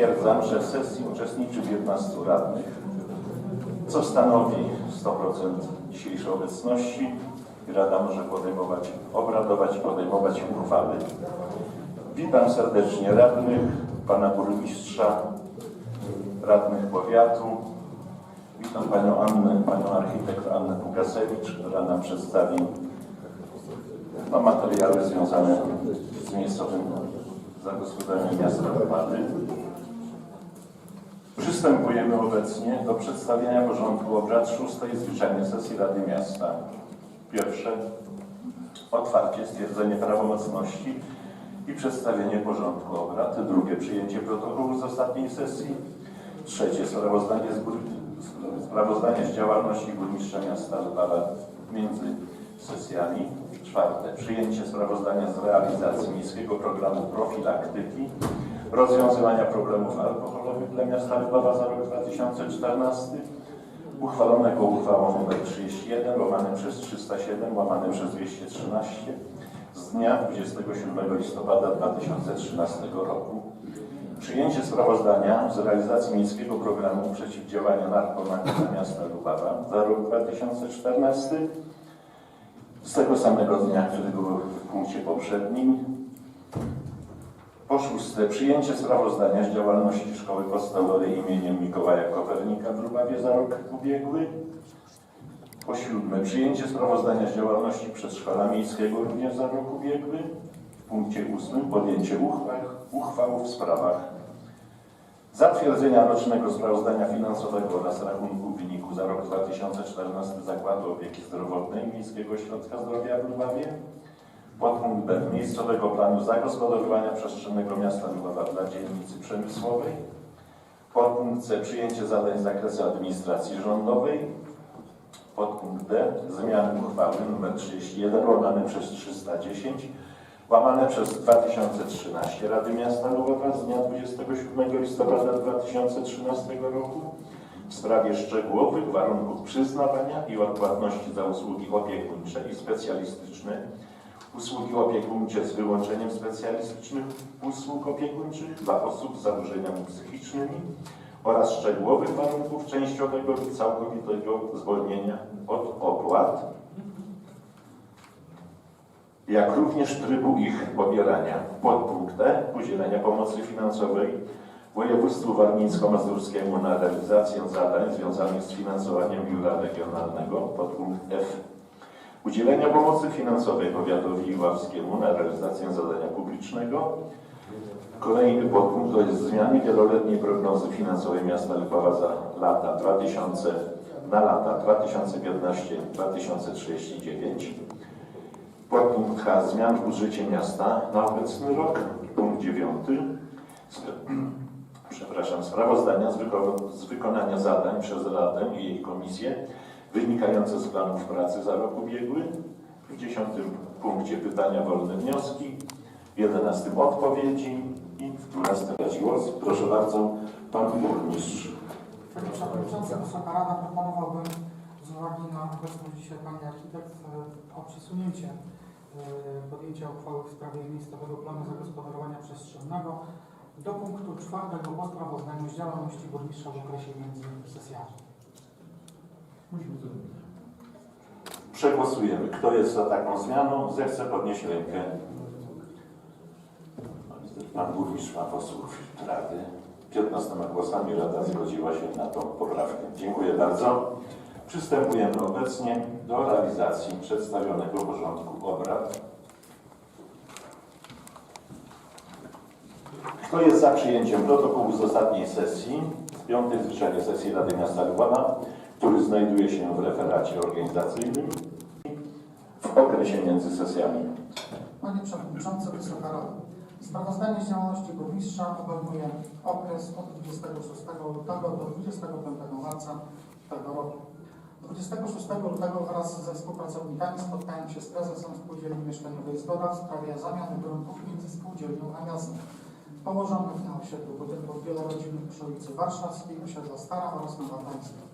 Stwierdzam, że w sesji uczestniczy 15 radnych, co stanowi 100% dzisiejszej obecności i Rada może podejmować, obradować, podejmować uchwały. Witam serdecznie radnych, pana burmistrza, radnych powiatu. Witam panią Annę, panią architekt Annę Pukasewicz, która nam przedstawi no, materiały związane z miejscowym zagospodarowaniem miasta Opady. Przystępujemy obecnie do przedstawienia porządku obrad szóstej zwyczajnej sesji Rady Miasta. Pierwsze otwarcie, stwierdzenie prawomocności i przedstawienie porządku obrad. Drugie przyjęcie protokołu z ostatniej sesji. Trzecie sprawozdanie z, bur- sprawozdanie z działalności burmistrza miasta Lubała między sesjami. Czwarte przyjęcie sprawozdania z realizacji miejskiego programu profilaktyki rozwiązywania problemów alkoholowych dla miasta Lubała za rok 2014 uchwalonego uchwałą nr 31 łamane przez 307 łamane przez 213 z dnia 27 listopada 2013 roku. Przyjęcie sprawozdania z realizacji miejskiego programu przeciwdziałania narkomanii dla miasta Lubawa za rok 2014 z tego samego dnia, który był w punkcie poprzednim. Po szóste, przyjęcie sprawozdania z działalności Szkoły Podstawowej imieniem Mikołaja Kopernika w Lubawie za rok ubiegły. Po siódme, przyjęcie sprawozdania z działalności Przedszkola Miejskiego również za rok ubiegły. W punkcie ósmym, podjęcie uchwał, uchwał w sprawach zatwierdzenia rocznego sprawozdania finansowego oraz rachunku wyniku za rok 2014 Zakładu Opieki Zdrowotnej Miejskiego Ośrodka Zdrowia w Lubawie. Podpunkt B. Miejscowego planu zagospodarowania przestrzennego miasta Lubawa dla dzielnicy przemysłowej. Podpunkt C. Przyjęcie zadań z zakresu administracji rządowej. Podpunkt D. Zmiany uchwały nr 31 łamane przez 310 łamane przez 2013 Rady Miasta Lubawa z dnia 27 listopada 2013 roku w sprawie szczegółowych warunków przyznawania i odpłatności za usługi opiekuńcze i specjalistyczne, usługi opiekuńcze z wyłączeniem specjalistycznych usług opiekuńczych dla osób z zaburzeniami psychicznymi oraz szczegółowych warunków częściowego i całkowitego zwolnienia od opłat jak również trybu ich pobierania. Podpunkt E. Udzielenia pomocy finansowej województwu warmińsko-mazurskiemu na realizację zadań związanych z finansowaniem biura regionalnego. Podpunkt F. Udzielenia pomocy finansowej powiatowi iławskiemu na realizację zadania publicznego. Kolejny podpunkt to jest zmiany wieloletniej prognozy finansowej miasta Lipowa za lata 2000 na lata 2015-2039. Podpunkt H. Zmian w budżecie miasta na obecny rok. Punkt 9. Przepraszam, sprawozdania z, wyko- z wykonania zadań przez Radę i jej komisję wynikające z planów pracy za rok ubiegły. W 10 punkcie pytania wolne wnioski. W 11 odpowiedzi i w 12 głos. Proszę bardzo, pan burmistrz. Panie Przewodniczący, Wysoka Rada, proponowałbym z uwagi na obecność dzisiaj Pani Architekt e, o przesunięcie e, podjęcia uchwały w sprawie miejscowego planu zagospodarowania przestrzennego do punktu czwartego po sprawozdaniu z działalności burmistrza w okresie między sesjami. Przegłosujemy. Kto jest za taką zmianą, zechce podnieść rękę. Pan burmistrz ma posłów Rady. 15 głosami Rada zgodziła się na tą poprawkę. Dziękuję bardzo. Przystępujemy obecnie do realizacji przedstawionego porządku obrad. Kto jest za przyjęciem protokołu z ostatniej sesji, z piątej zwyczajnej sesji Rady Miasta Lubana, który znajduje się w referacie organizacyjnym w okresie między sesjami? Panie Przewodniczący, Wysoka Rada. Sprawozdanie z działalności burmistrza obejmuje okres od 26 lutego do 25 marca tego roku. 26 lutego wraz ze współpracownikami spotkałem się z prezesem Spółdzielni Mieszkaniowej Zgoda w sprawie zamiany gruntów między spółdzielnią a miastem położonych na osiedlu budynków wielorodzinnych przy ulicy Warszawskiej, osiedla Stara oraz Nowa Pańska.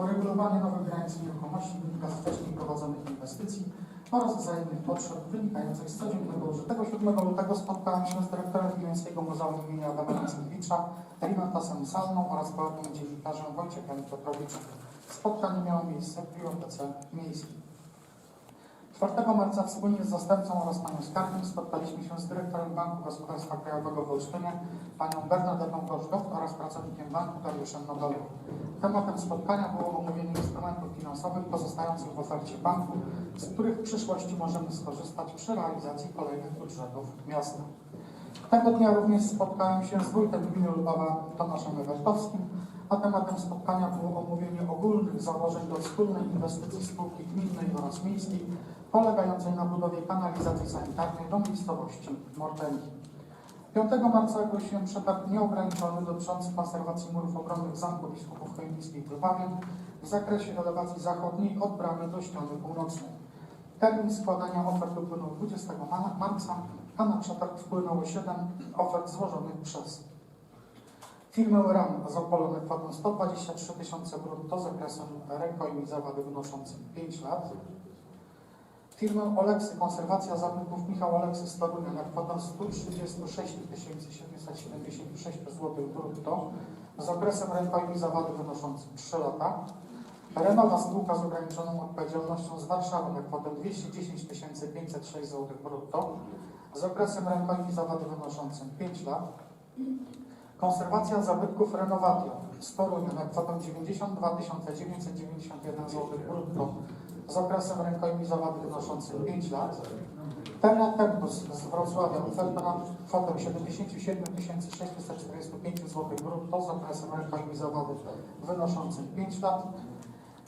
Uregulowanie nowych granic nieruchomości wynika z wcześniej prowadzonych inwestycji oraz wzajemnych potrzeb wynikających z codziennego użytku. 7 lutego spotkałem się z dyrektorem Wileńskiego Muzeum imienia Adama Mickiewicza Rimatasem Salną oraz byłym dziennikarzem Wojciechem Piotrowiczem. Spotkanie miało miejsce w Bibliotece Miejskiej. 4 marca wspólnie z zastępcą oraz panią skarbnik spotkaliśmy się z dyrektorem Banku Gospodarstwa Krajowego w Olsztynie, panią Bernadetą Gorzgow oraz pracownikiem banku Dariuszem Nobelem. Tematem spotkania było omówienie instrumentów finansowych pozostających w ofercie banku, z których w przyszłości możemy skorzystać przy realizacji kolejnych budżetów miasta. Tego dnia również spotkałem się z wójtem gminy Lubawa Tomaszem Ewertowskim, a tematem spotkania było omówienie ogólnych założeń do wspólnej inwestycji spółki gminnej oraz miejskiej polegającej na budowie kanalizacji sanitarnej do miejscowości Mordelki. 5 marca ogłosiłem przetarg nieograniczony dotyczący konserwacji murów obronnych Zamku Biskupów Chojnickiich w Lubawie w zakresie elewacji zachodniej od bramy do ściany północnej. Termin składania ofert upłynął 20 ma- marca, a na przetarg wpłynęło 7 ofert złożonych przez firmę RAM z Opolem kwotą 123 tysiące brutto z okresem rękojmi zawady wynoszącym 5 lat. Firmę Oleksy Konserwacja Zabytków Michał Oleksy z Torunia na kwotę 136 776 zł brutto z okresem rękojmi zawady wynoszącym 3 lata. Renowa spółka z ograniczoną odpowiedzialnością z Warszawy na kwotę 210 506 zł brutto z okresem rękojmi zawady wynoszącym 5 lat. Konserwacja zabytków Renovatio z Torunia na kwotę 92 991 zł brutto z okresem rękojmi zawady wynoszącym 5 lat. Terra Tempus z Wrocławia oferta na kwotę 77 645 zł brutto z okresem rękojmi zawody wynoszącym 5 lat.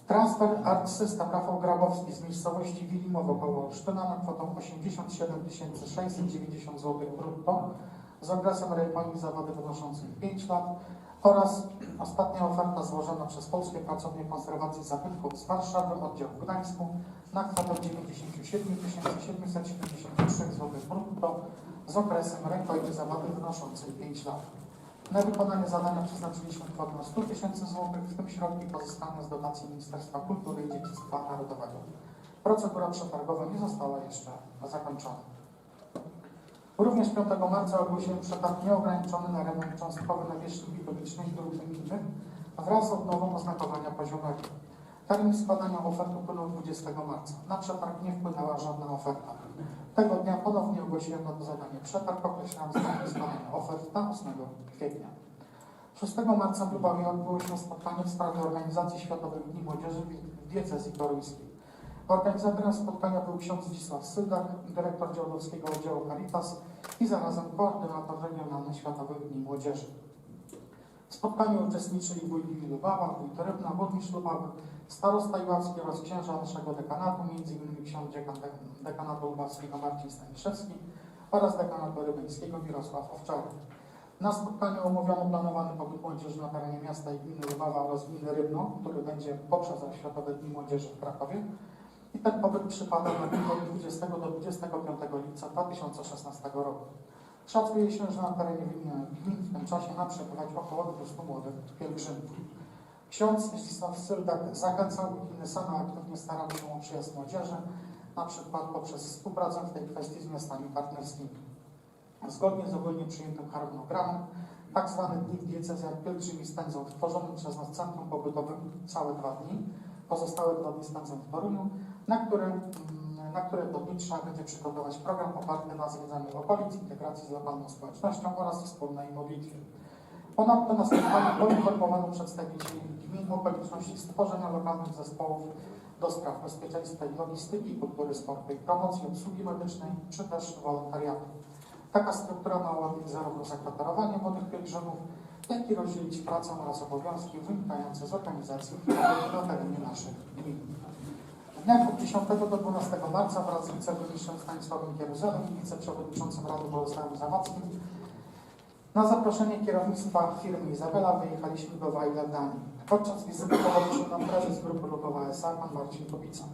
Transfer Art System Rafał Grabowski z miejscowości Wilimowo koło Olsztyna na kwotę 87 690 zł brutto z okresem rękojmi zawody wynoszącym 5 lat oraz ostatnia oferta złożona przez Polskie Pracownie Konserwacji Zabytków z Warszawy, oddział w Gdańsku na kwotę 97 773 zł brutto z okresem rękojmi zawody wynoszącym 5 lat. Na wykonanie zadania przeznaczyliśmy kwotę 100 tysięcy złotych, w tym środki pozyskane z dotacji Ministerstwa Kultury i Dziedzictwa Narodowego. Procedura przetargowa nie została jeszcze zakończona. Również 5 marca ogłosiłem przetarg nieograniczony na remont cząstkowy nawierzchni publicznej dróg gminnych wraz z odnową oznakowania poziomego. Termin składania ofert upłynął 20 marca. Na przetarg nie wpłynęła żadna oferta. Tego dnia ponownie ogłosiłem to zadanie przetarg, określając termin składania ofert na 8 kwietnia. 6 marca w Lubawie odbyło się spotkanie w sprawie organizacji Światowych Dni Młodzieży w diecezji toruńskiej. Organizatorem spotkania był ksiądz Zdzisław Syldak, dyrektor działdowskiego oddziału Caritas i zarazem koordynator regionalny Światowych Dni Młodzieży. W spotkaniu uczestniczyli wójt gminy Lubawa, wójt Rybna, burmistrz Lubawy, starosta Iławski oraz księża naszego dekanatu, m.in. ksiądz dziekan de- dekanatu lubawskiego Marcin Staniszewski oraz dekanatu rybeńskiego Mirosław Owczarek. Na spotkaniu omówiono planowany pobyt młodzieży na terenie miasta i gminy Lubawa oraz gminy Rybno, który będzie poprzedzał Światowe Dni Młodzieży w Krakowie. I ten pobyt przypada na dni od 20 do 25 lipca 2016 roku. Szacuje się, że na terenie gminy gmin w tym czasie ma przebywać około 200 młodych pielgrzymów. Ksiądz Zdzisław Syldak zachęcał i gminy same aktywnie starały się o przyjazd młodzieży, na przykład poprzez współpracę w tej kwestii z miastami partnerskimi. Zgodnie z ogólnie przyjętym harmonogramem, tak zwane dni w diecezjach pielgrzymi spędzą w tworzonym przez nas centrum pobytowym całe dwa dni. Dni spędzą w Toruniu, na które, mm, na dni trzeba będzie przygotować program oparty na zwiedzaniu okolic, integracji z lokalną społecznością oraz wspólnej modlitwie. Ponadto na spotkaniu poinformowano przedstawicieli gmin o konieczności stworzenia lokalnych zespołów do spraw bezpieczeństwa i logistyki, kultury, sportu i promocji, obsługi medycznej czy też wolontariatu. Taka struktura ma ułatwić zarówno zakwaterowanie młodych pielgrzymów, jak rozdzielić pracę oraz obowiązki wynikające z organizacji na terenie naszych gmin. W dniach od 10 do 12 marca wraz z wiceburmistrzem Stanisławem Kieruzelem i wiceprzewodniczącym Rady Bolesławem Zawadzkim na zaproszenie kierownictwa firmy Izabela wyjechaliśmy do Wajla Danii. Podczas wizyty towarzyszył nam prezes grupy Lubowa S.A. pan Marcin Kubica.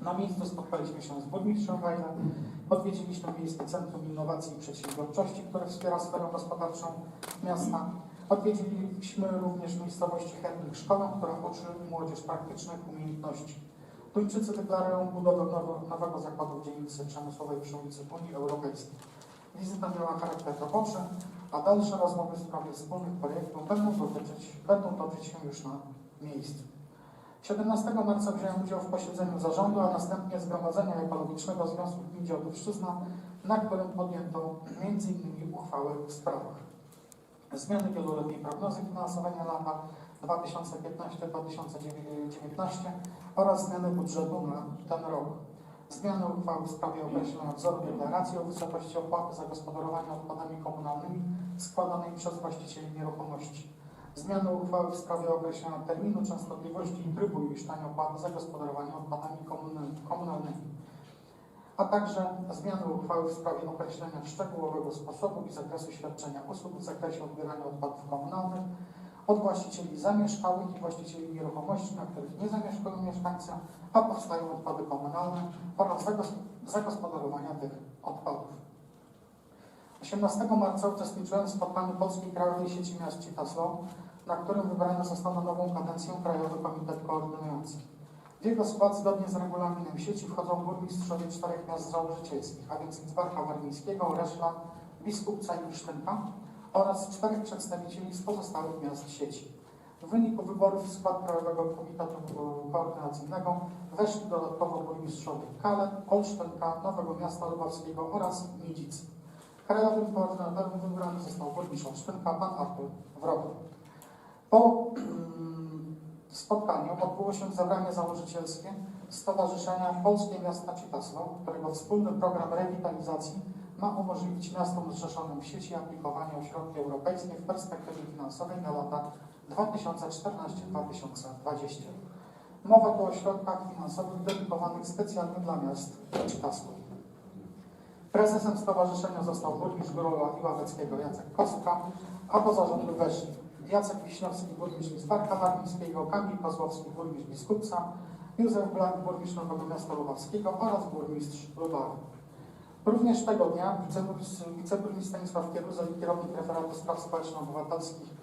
Na miejscu spotkaliśmy się z burmistrzem Wajla, odwiedziliśmy Miejskie Centrum Innowacji i Przedsiębiorczości, które wspiera sferę gospodarczą miasta. Odwiedziliśmy również miejscowości Chętnik szkołę, która uczy młodzież praktycznych umiejętności. Duńczycy deklarują budowę nowego zakładu w dzielnicy przemysłowej przy ulicy Unii Europejskiej. Wizyta miała charakter roboczy, a dalsze rozmowy w sprawie wspólnych projektów będą dotyczyć, będą toczyć się już na miejscu. 17 marca wziąłem udział w posiedzeniu zarządu, a następnie Zgromadzenia Ekologicznego Związku Gmin Dziadowszczyzna, na którym podjęto m.in. uchwały w sprawach zmiany wieloletniej prognozy finansowej na lata 2015-2019 oraz zmiany budżetu na ten rok. Zmiany uchwały w sprawie określenia wzoru deklaracji o wysokości opłaty za gospodarowanie odpadami komunalnymi składanej przez właścicieli nieruchomości. Zmiany uchwały w sprawie określenia terminu, częstotliwości i trybu uiszczania opłaty za gospodarowanie odpadami komunal- komunalnymi a także zmiany uchwały w sprawie określenia szczegółowego sposobu i zakresu świadczenia usług w zakresie odbierania odpadów komunalnych od właścicieli zamieszkałych i właścicieli nieruchomości, na których nie zamieszkują mieszkańcy, a powstają odpady komunalne oraz zagos- zagospodarowania tych odpadów. 18 marca uczestniczyłem w spotkaniu Polskiej Krajowej Sieci Miast Citaslow, na którym wybrany został na nową kadencję Krajowy Komitet Koordynujący. W jego skład zgodnie z regulaminem sieci wchodzą burmistrzowie czterech miast założycielskich, a więc Lidzbarka Warmińskiego, Reszla, Biskupca i Olsztynka oraz czterech przedstawicieli z pozostałych miast sieci. W wyniku wyborów w skład Krajowego Komitetu Koordynacyjnego weszli dodatkowo burmistrzowie Kale, Olsztynka, Nowego Miasta Lubawskiego oraz Nidzic. Krajowym koordynatorem wybrany został burmistrz Olsztynka, pan Artur Wrogo. Po mm, spotkaniu odbyło się zebranie założycielskie Stowarzyszenia Polskie Miasta Citaslow, którego wspólny program rewitalizacji ma umożliwić miastom zrzeszonym w sieci aplikowanie o środki europejskie w perspektywie finansowej na lata 2014-2020. Mowa tu o środkach finansowych dedykowanych specjalnie dla miast Citaslow. Prezesem stowarzyszenia został burmistrz Górowa i Ławeckiego Jacek Koska, a do zarządu weszli Jacek Wiśniowski, burmistrz Lidzbarka Warmińskiego, Kamil Kozłowski, burmistrz Biskupca, Józef Blank, burmistrz Nowego Miasta Lubawskiego oraz burmistrz Lubawy. Również tego dnia wiceburmistrz wiceburmistrz Stanisław Kieruza i kierownik referatu spraw społeczno-obywatelskich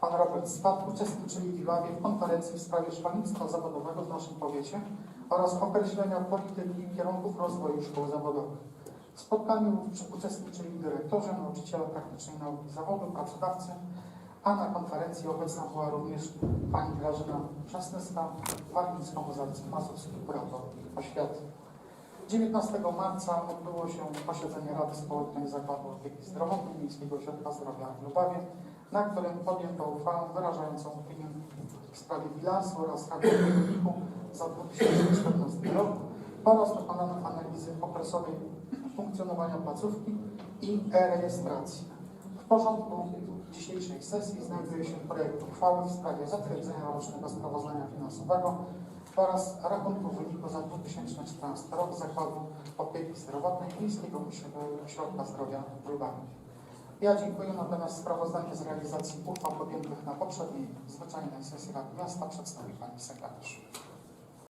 pan Robert Swat uczestniczyli w Iławie w konferencji w sprawie szkolnictwa zawodowego w naszym powiecie oraz określenia polityki i kierunków rozwoju szkół zawodowych. W spotkaniu uczestniczyli dyrektorzy, nauczyciele praktycznej nauki zawodu, pracodawcy, a na konferencji obecna była również pani Grażyna Przesnyska, warmińsko-mazurski mazurski kurator oświaty. 19 marca odbyło się posiedzenie Rady Społecznej Zakładu Opieki Zdrowotnej Miejskiego Ośrodka Zdrowia w Lubawie, na którym podjęto uchwałę wyrażającą opinię w sprawie bilansu oraz raportu wyniku za 2014 rok oraz dokonano analizy okresowej funkcjonowania placówki i e-rejestracji. W porządku dzisiejszej sesji znajduje się projekt uchwały w sprawie zatwierdzenia rocznego sprawozdania finansowego oraz rachunku wyniku za 2014 rok Zakładu Opieki Zdrowotnej Miejskiego Ośrodka Zdrowia w Lubawie. Ja dziękuję, natomiast sprawozdanie z realizacji uchwał podjętych na poprzedniej zwyczajnej sesji Rady Miasta przedstawi Pani Sekretarz.